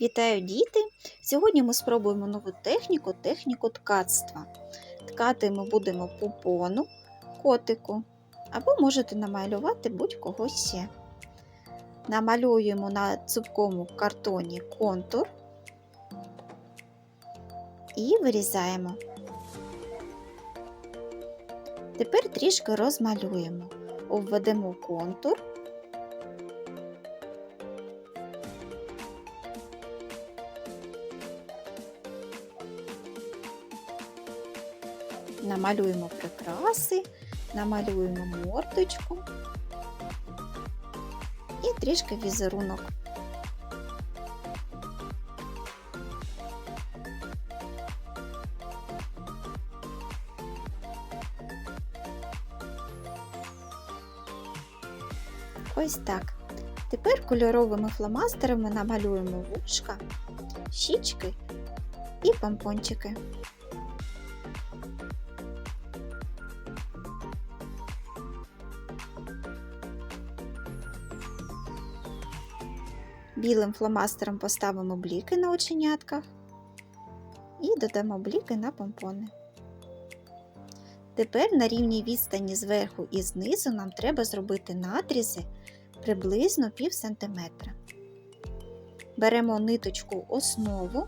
Вітаю діти! Сьогодні ми спробуємо нову техніку техніку ткацтва. Ткати ми будемо пупону, котику або можете намалювати будь-кого ще. Намалюємо на цупкому картоні контур і вирізаємо. Тепер трішки розмалюємо, обведемо контур. Намалюємо прикраси, намалюємо мордочку і трішки візерунок. Ось так. Тепер кольоровими фломастерами намалюємо вушка, щічки і помпончики. Білим фломастером поставимо бліки на оченятках і додамо бліки на помпони. Тепер на рівній відстані зверху і знизу нам треба зробити надрізи приблизно пів сантиметра. Беремо ниточку основу,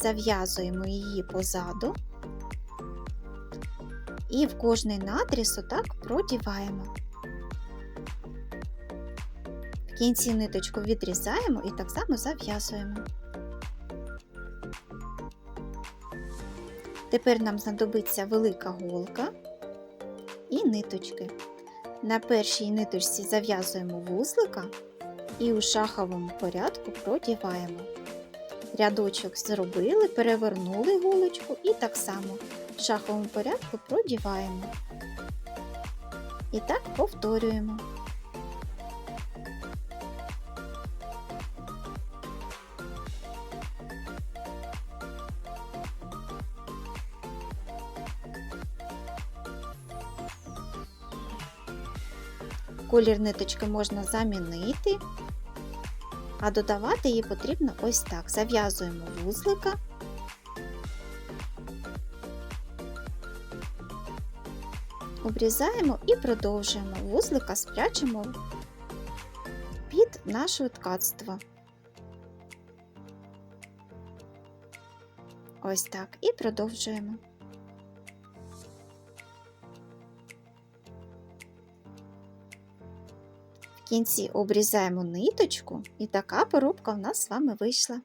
зав'язуємо її позаду і в кожний надріз отак продіваємо. Кінці ниточку відрізаємо і так само зав'язуємо. Тепер нам знадобиться велика голка і ниточки. На першій ниточці зав'язуємо вузлика і у шаховому порядку продіваємо. Рядочок зробили, перевернули голочку і так само в шаховому порядку продіваємо. І так повторюємо. Колір ниточки можна замінити, а додавати її потрібно ось так. Зав'язуємо вузлика, обрізаємо і продовжуємо. Вузлика спрячемо під наше ткацтво. Ось так. І продовжуємо. В кінці обрізаємо ниточку, і така порубка в нас з вами вийшла.